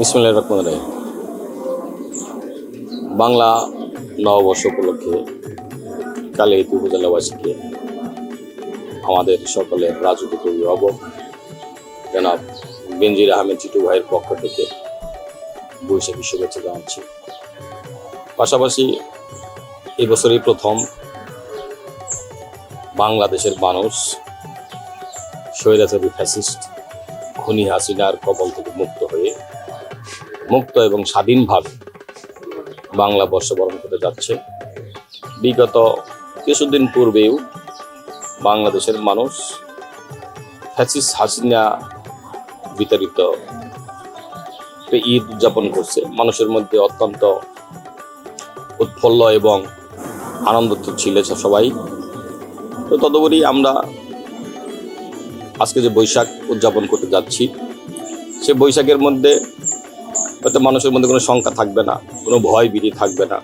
বিসমুল্লাহ রহমান রাহিম। বাংলা নববর্ষ উপলক্ষে কালিয়াতি উপজেলাবাসীকে আমাদের সকলের রাজনৈতিক অভিভাবক জনাব বেনজির আহমেদ চিটু ভাইয়ের পক্ষ থেকে বৈশাখী শুভেচ্ছা জানাচ্ছি। পাশাপাশি এবছরই প্রথম বাংলাদেশের মানুষ স্বৈরাচারী ফ্যাসিস্ট খুনি হাসিনার কবল থেকে মুক্ত হয়ে মুক্ত এবং স্বাধীনভাবে বাংলা বর্ষবরণ করতে যাচ্ছে। বিগত কিছুদিন পূর্বেও বাংলাদেশের মানুষ ফ্যাসিস হাসিনা বিতাড়িত ঈদ উদযাপন করছে। মানুষের মধ্যে অত্যন্ত উৎফুল্ল এবং আনন্দ ছিল সবাই। তো তদুপরি আমরা আজকে যে বৈশাখ উদযাপন করতে যাচ্ছি, সে বৈশাখের মধ্যে হয়তো মানুষের মধ্যে কোনো শঙ্কা থাকবে না, কোনো ভয় বিধি থাকবে না।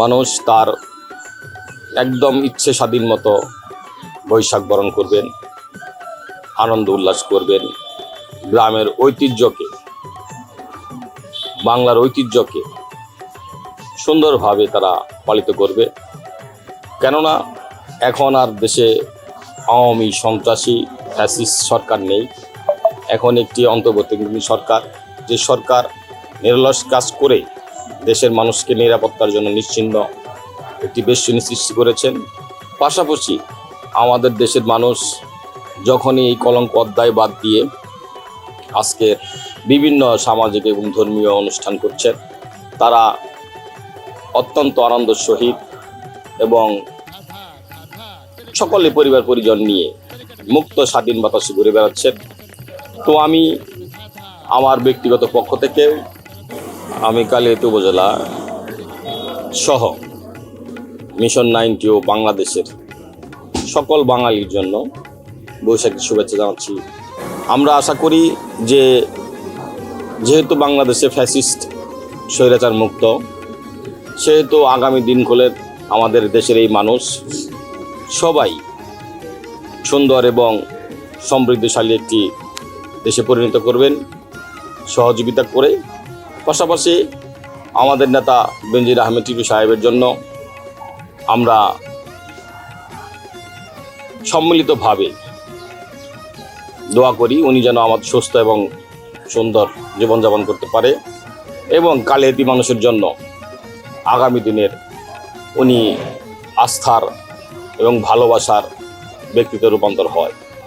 মানুষ তার একদম ইচ্ছে স্বাধীন মতো বৈশাখ বরণ করবেন, আনন্দ উল্লাস করবেন। গ্রামের ঐতিহ্যকে, বাংলার ঐতিহ্যকে সুন্দরভাবে তারা পালিত করবে। কেননা এখন আর দেশে আওয়ামী সন্ত্রাসী, ফ্যাসিস্ট সরকার নেই। এখন একটি অন্তর্বর্তীকালীন সরকার, যে সরকার নিরলস কাজ করে দেশের মানুষকে নিরাপত্তার জন্য নিশ্চিন্ন একটি বেষ্টনী সৃষ্টি করেছেন। পাশাপাশি আমাদের দেশের মানুষ যখনই এই কলঙ্ক অধ্যায় বাদ দিয়ে আজকে বিভিন্ন সামাজিক এবং ধর্মীয় অনুষ্ঠান করছেন, তারা অত্যন্ত আনন্দ সহিত এবং সকলে পরিবার পরিজন নিয়ে মুক্ত স্বাধীন বাতাসে ঘুরে বেড়াচ্ছেন। তো আমি আমার ব্যক্তিগত পক্ষ থেকে আমি কালিয়াতি উপজেলা সহ মিশন নাইনটি ও বাংলাদেশের সকল বাঙালির জন্য বৈশাখী শুভেচ্ছা জানাচ্ছি। আমরা আশা করি যে যেহেতু বাংলাদেশে ফ্যাসিস্ট, স্বৈরাচার মুক্ত, সেহেতু আগামী দিনগুলোর আমাদের দেশের এই মানুষ সবাই সুন্দর এবং সমৃদ্ধশালী একটি দেশে পরিণত করবেন। সহযোগিতা করে পাশাপাশি আমাদের নেতা বেনজির আহমেদ টিটু সাহেবের জন্য আমরা সম্মিলিতভাবে দোয়া করি, উনি যেন আমাদের সুস্থ এবং সুন্দর জীবনযাপন করতে পারে এবং কালিয়াতি মানুষের জন্য আগামী দিনের উনি আস্থার এবং ভালোবাসার ব্যক্তিত্বে রূপান্তর হয়।